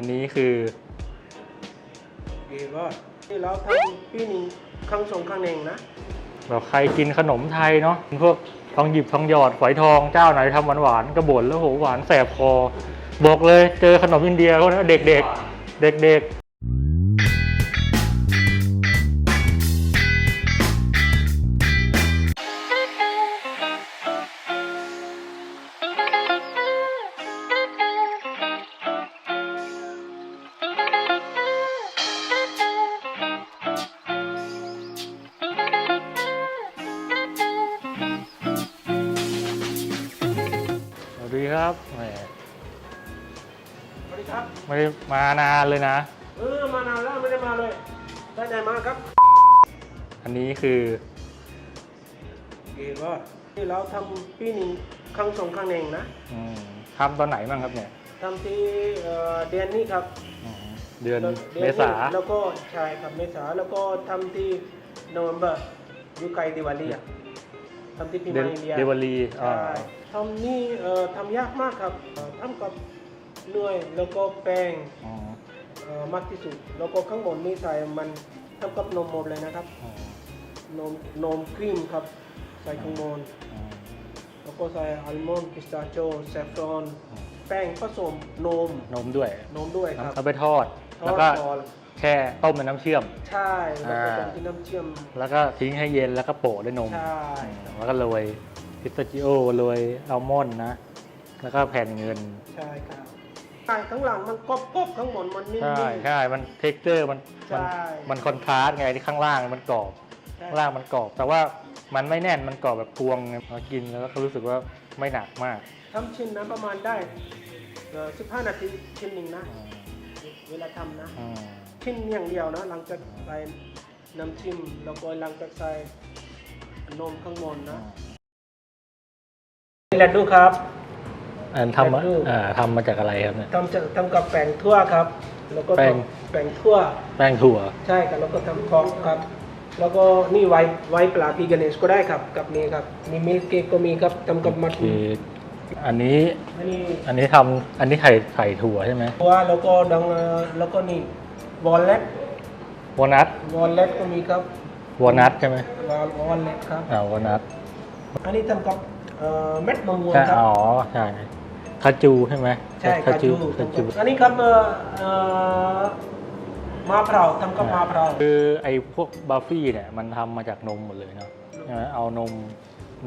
อันนี้คือเอ๋ว่าที่เราทำปีหนึ่งครั้งสองครั้งเองนะแบบใครกินขนมไทยเนาะพวกทองหยิบทองหยอดฝอยทองเจ้าไหนทำหวานหวานๆก็บ่นแล้วโหหวานแสบคอบอกเลยเจอขนมอินเดียเขานะเด็กๆเด็กๆ ไม่ได้มานานเลยนะ เออมานานแล้วไม่ได้มาเลยได้ไหนมาครับอันนี้คือเอ๋ว่าที่เราทำปีหนึ่งครั้งสองครั้งเองนะอืมทำตอนไหนบ้างครับเนี่ยทำที่เอ่อเดือนนี้ครับอืมเดือนดืเมษาแล้วก็ใช่ครับเมษาแล้วก็ทำที่โนเวมเบอร์ยุคไกลดิวาลีอะทำที่ปีเดืใหอนม่อินเดียเดวารีอ่าใช่ทำนี่เอ่อทำยากมากครับเอ่อทำกับ เนยแล้วก็แป้งอ๋อเอ่อมากที่สุด แล้วก็ข้างบนนี่ใส่มันทำกับนมหมดเลยนะครับ อ๋อ นมนมครีมครับ ใส่ข้างบนอ๋อแล้วก็ใส่อัลมอนด์พิสตาโชแซฟรอน อ๋อแป้งผสมนม นมด้วยนมด้วยครับเอาไปทอด ทอแล้วดก็ก่อน แช่ต้มเป็นน้ำเชื่อม ใช่แล้วก็อ่าต้มที่น้ำเชื่อม แล้วก็ทิ้งให้เย็นแล้วก็โปะด้วยนม ใช่แล้วก็โรยพิสตาชิโอโรยอัลมอนด์นะ แล้วก็แผ่นเงิน ใช่ครับ ใช่ข้างหลังมันกรอบกรอบข้างบนมันนิ่มใช่ๆใช่มันเท็กเจอร์มันมันใช่มันคอนทราสต์ไงที่ข้างล่างมันกรอบใช่ข้างล่างมันกรอบ แต่ว่ามันไม่แน่นมันกรอบแบบพวงไงพอกินแล้วก็รู้สึกว่าไม่หนักมากทำชิ้นนะประมาณได้สิบห้านาทีชิ้นหนึ่งนะอืมเวลาทำนะอืมชิ้นอย่างเดียวนะหลังจากใส่น้ำจิ้มแล้วก็หลังจากใส่นมข้างบนนะนี่แหละดูครับ อันทำมาแป้งรูป อ่าทำมาจากอะไรครับเนี่ย ทำจากทำกับแป้งทั่วครับ แล้วก็แป้งแป้งทั่วแป้งถั่ว ใช่ครับแล้วก็ทำทองครับ แล้วก็นี่ไวน์ไวน์ปลาพีกาเนสก็ได้ครับกับนี่ครับมีมิลค์เค้กก็มีครับทำกับมัดคือ อันนี้อันนี้อันนี้ทำอันนี้ไข่ไข่ถั่วใช่ไหมตัวแล้วก็ดังเอ่อแล้วก็นี่วอลเล็ตวอลนัทวอลเล็ตก็มีครับวอลนัทใช่ไหมวอลวอลเล็ตครับ อ่าวอลนัทอันนี้ทำกับเอ่อเม็ดมะม่วงใช่ครับอ๋อใช่ คาจูใช่ไหมใช่คาจูคาจูอันนี้ครับเอ่อเอ่อมะพร้าวทำกับมะพร้าวคือไอ้พวกบัฟฟี่เนี่ยมันทำมาจากนมหมดเลยเนาะใช่ไหมเอานม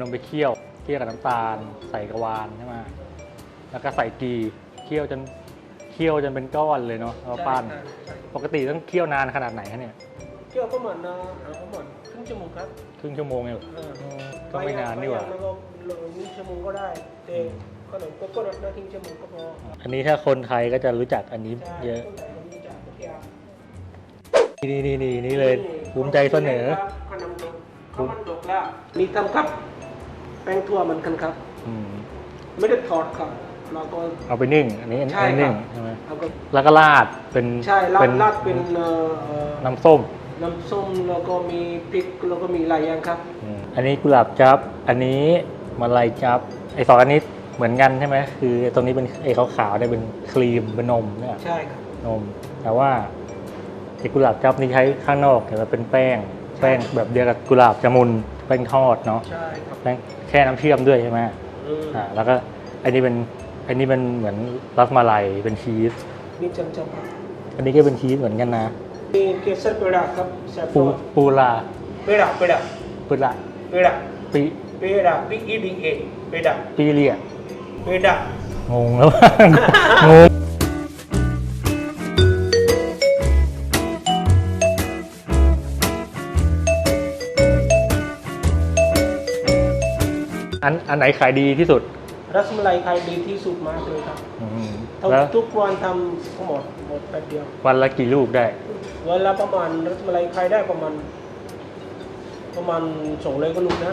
นมไปเคี่ยวเคี่ยวกับน้ำตาล ใส่กระวานใช่ไหมแล้วก็ใส่กีเคี่ยวจนเคี่ยวจนเป็นก้อนเลยเนาะแล้วปั้นใช่ใช่ปกติต้องเคี่ยวนานขนาดไหนคะเนี่ยเกี่ยวประมาณนะเอ่อประมาณครึ่งชั่วโมงครับครึ่งชั่วโมงเองเหรอเอออืมก็ไม่นานนี่หว่าไปก็นึ่งชั่วโมงก็ได้แต่ ขนมก็ก็นาทีชั่วโมงก็พออันนี้ถ้าคนไทยก็จะรู้จักอันนี้ใช่เยอะคนไทยคนนี้จะโอเคอะนี่นี่นี่นี่เลยภูมิใจเสนอ ขนมดกข้าวมันดกแล้วนี่ทำครับ แป้งทั่วเหมันกันครับ อืม ไม่ได้ทอดครับเราก็ เอาไปนึ่ง อันนี้อันนี้ใช่อันนี้นึ่งครับ ใช่ไหมเราก็แล้วก็ราดเป็นใช่ราดราดเป็นเอ่อเอ่อน้ำส้มน้ำส้มแล้วก็มีพริกแล้วก็มีหลายอย่างครับ อืมอันนี้กุหลาบจับ อันนี้มาลายจับ ไอ้สองอันนี้ เหมือนกันใช่ไหมคือตรงนี้เป็นไอ้ขาวๆเนี่ยเป็นครีมเป็นนมเนี่ยใช่ครับนม แต่ว่าไอ้กุหลาบจับนี่ใช้ข้างนอกแต่ว่าเป็นแป้ง แป้งแบบเดียวกับกุหลาบจามุนแป้งทอดเนาะใช่ครับแป้งแช่น้ำเชื่อมด้วยใช่ไหมอืมอ่าแล้วก็อันนี้เป็นอันนี้เป็นเหมือนรัสมาลัยเป็นชีสนี่จำจำครับอันนี้ก็เป็นชีสเหมือนกันนะนี่เคสร์เปดาครับแซ่บปูปูลาเปดาเปดาปุระเปดาปีเปดา P E D A เปดาปีเรีย เปดางงแล้ว งงอันอันไหนขายดีที่สุด รัสมลัยขายดีที่สุดมากเลยครับอืมทุกแล้วทุกวันทำก็หมดหมดแป๊บเดียววันละกี่ลูกได้วันละประมาณรัสมลัยขายได้ประมาณ ประมาณสองร้อยกว่าลูกนะ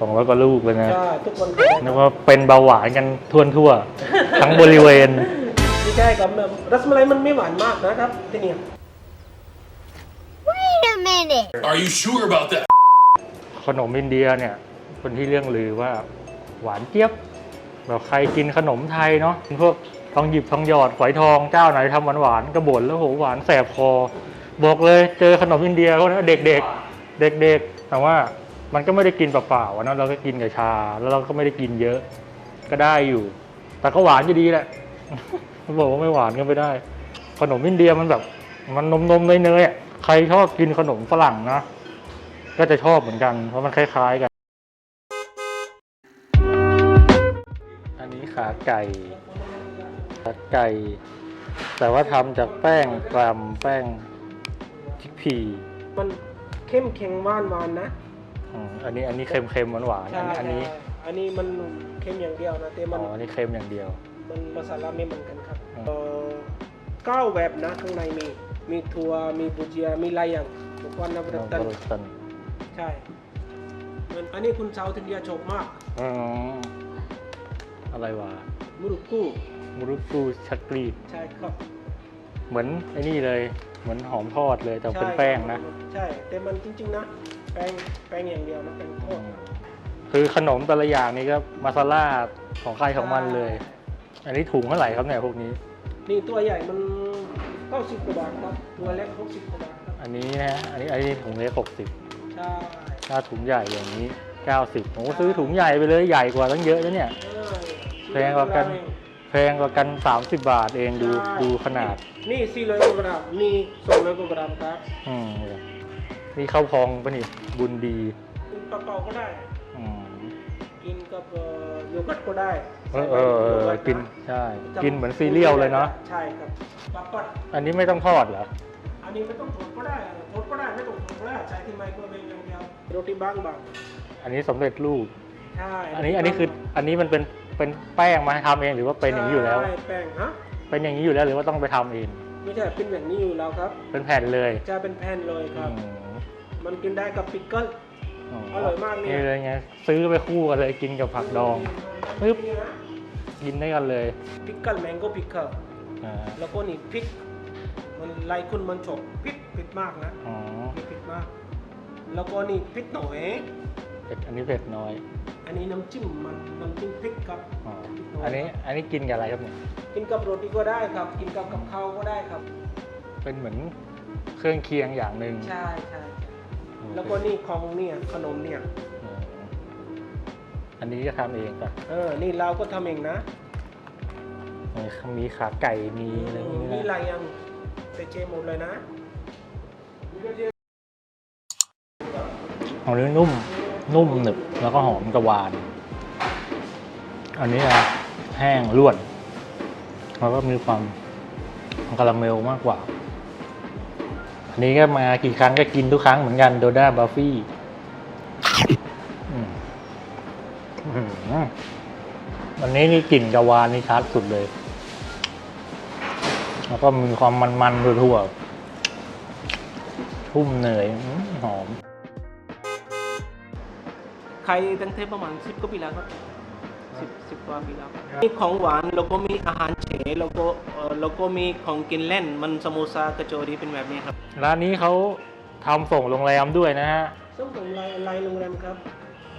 สองร้อยกว่าลูกเลยนะใช่ทุกวันขายได้นึกว่าเป็นเบาหวานกันทั่วทั่วๆทั้งบริเวณ ไม่ใช่ครับรัสมลัยมันไม่หวานมากนะครับที่เนี่ย Wait a minute. Are you sure about that? ขนมอินเดียเนี่ยเป็นที่เรื่องลือว่าหวานเจี๊ยบแบบใครกินขนมไทยเนาะพวกททองหยิบทองหยอดฝอยทองเจ้าไหนทำหวานหวานๆกระบ่นแล้วโหหวานแสบคอ บอกเลยเจอขนมอินเดียเขานะเด็กๆ เด็กๆแต่ว่า มันก็ไม่ได้กินเปล่าๆเนาะเราก็กินกับชา แล้วเราก็ไม่ได้กินเยอะ ก็ได้อยู่ แต่ก็หวานอยู่ดีแหละบอกว่าไม่หวานก็ไม่ได้ ขนมอินเดียมันแบบ มันนมนมเนยๆใครชอบกินขนมฝรั่งนะก็จะชอบเหมือนกัน เพราะมันคล้ายๆกัน อันนี้ขาไก่ขาไก่ แต่ว่าทำจากแป้งกรัมแป้งชิคพีมันเข้มแข็งหวานหวานๆนะ อืมอันนี้อันนี้เค็มเค็มหวานหวานๆใช่อันนี้ใช่อันนี้มันเข้มอย่างเดียวนะแต่อ๋มันออันนี้เค็มอย่างเดียว มันมาซาลาไม่เหมือนกันครับอืม เอ่อเก้าแบบนะข้างในมี มีถั่วมีบุเจียมีหลายอย่างทุกวันนะบประตันรุตันใช่มันอันนี้คุณชาวทินเดียชอบมากอ๋ออะไรวะมุรุกู้มุรุกูชักกรีดใช่ครับเหมือนไอ้นี่เลย เหมือนหอมทอดเลยแต่เป็นใช่แป้งนะ ใช่แต่มันจริง ๆ นะแป้งแป้งอย่างเดียวนะแป้งทอดคือขนมแต่ละอย่างนี่ก็มาซาล่าของใครของมันเลย อันนี้ถุงเท่าไหร่ครับเนี่ยพวกนี้ นี่ตัวใหญ่มันเก้าสิบกว่าบาทครับตัวเล็กหกสิบกว่าบาทครับอันนี้นะอันนี้อันนี้ถุงเล็กหกสิบใช่ถ้าถุงใหญ่อย่างนี้เก้าสิบผมก็ซื้อถุงใหญ่ไปเลยใหญ่กว่าตั้งเยอะนะเนี่ยเออแพงกว่ากัน แพงกว่ากัน 30 บาทเองดูใช่ดูขนาด นี่สี่ร้อยกว่ากรัมนี่สองร้อยกว่ากรัมครับอืม นี่ข้าวพองปะนี่ บุญดีกินเปล่าๆก็ได้ อืมกินกับเอ่อโยเกิร์ตก็ได้เออเออเอโยอเร์ตะกินใช่ กินเหมือนซีเรียลเลยเนาะ ใช่ครับปักปัดอันนี้ไม่ต้องทอดเหรอ อันนี้ไม่ต้องทดก็ได้ทดก็ได้ไม่ต้องทดก็ได้ใช้ที่ไมโครเวฟอย่างเดียวโรตีบางบางอันนี้สำเร็จรูป ๆใช่อันนี้อันนี้คืออันนี้มันเป็นเป็นแป้งมาให้ทำเองหรือว่าเป็นอย่างนี้อยู่แล้ว ใช่แป้งฮะเป็นอย่างนี้อยู่แล้วหรือว่าต้องไปทำเอง ไม่ใช่เป็นแบบนี้อยู่แล้วครับ เป็นแผ่นเลยจะเป็นแผ่นเลยครับอืม มันกินได้กับปิกเกิลอร่อยมากเนี่ยนี่เลยไงซื้อไปคู่กันเลยกินกับผักดองปึ๊บนี่นะกินได้กันเลยพิกเกิลแมงโก้พิกเกิลอ่าแล้วก็นี่พริก มันลายคุณมันฉกพริกเผ็ดมากนะอ๋อพริกเผ็ดมาก แล้วก็นี่พริกหน่อยเผ็ดอันนี้เผ็ดน้อย อันนี้น้ำจิ้มมันน้ำจิ้มพริกครับอ๋อพริกน้อยอันนี้อันนี้กินกับอะไรครับเนี่ยกินกับโรตีก็ได้ครับ กินกับกับข้าวก็ได้ครับ เป็นเหมือนเครื่องเคียงอย่างหนึ่งใช่ใช่โอเค แล้วก็นี่ของเนี่ยขนมเนี่ยอืมอันนี้ก็ทำเองป่ะเออ นี่เราก็ทำเองนะมีมีขาไก่มีอะไรอย่างนี่นี้ลานะยยังเตเจหมดเลยนะของนี้นุ่ม นุ่มหนึบแล้วก็หอมกระวาน อันนี้นะแห้งร่วนแล้วก็มีความคาราเมลมากกว่า อันนี้ก็มากี่ครั้งก็กินทุกครั้งเหมือนกันโดด้าบัฟฟี่วันนี้นี่กลิ่นกะวานนี่ชัดสุดเลย แล้วก็มีความมันๆทั่วๆทุ่มเนยอื้อหอม ใครตั้งเทปประมาณสิบกว่าปีแล้วครับ สิบสิบกว่าปีแล้วมีของหวานแล้วก็มีอาหารเฉแล้วก็เอ่อแล้วก็มีของกินเล่นมันสโมซากระโจรีเป็นแบบนี้ครับร้านนี้เขาทำส่งโรงแรมด้วยนะฮะซึ่งของไลน์ไลน์โรงแรมครับ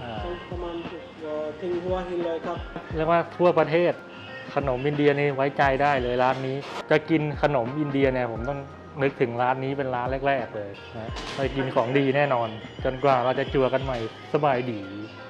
อ่าส่งประมาณเอ่อถึงหัวหินเลยครับ เรียกว่าทั่วประเทศขนมอินเดียนี่ไว้ใจได้เลยร้านนี้ จะกินขนมอินเดียเนี่ยผมต้องนึกถึงร้านนี้เป็นร้านแรก ๆ เลยนะไปกินของดีแน่นอน จนกว่าเราจะจัวกันใหม่สบายดีค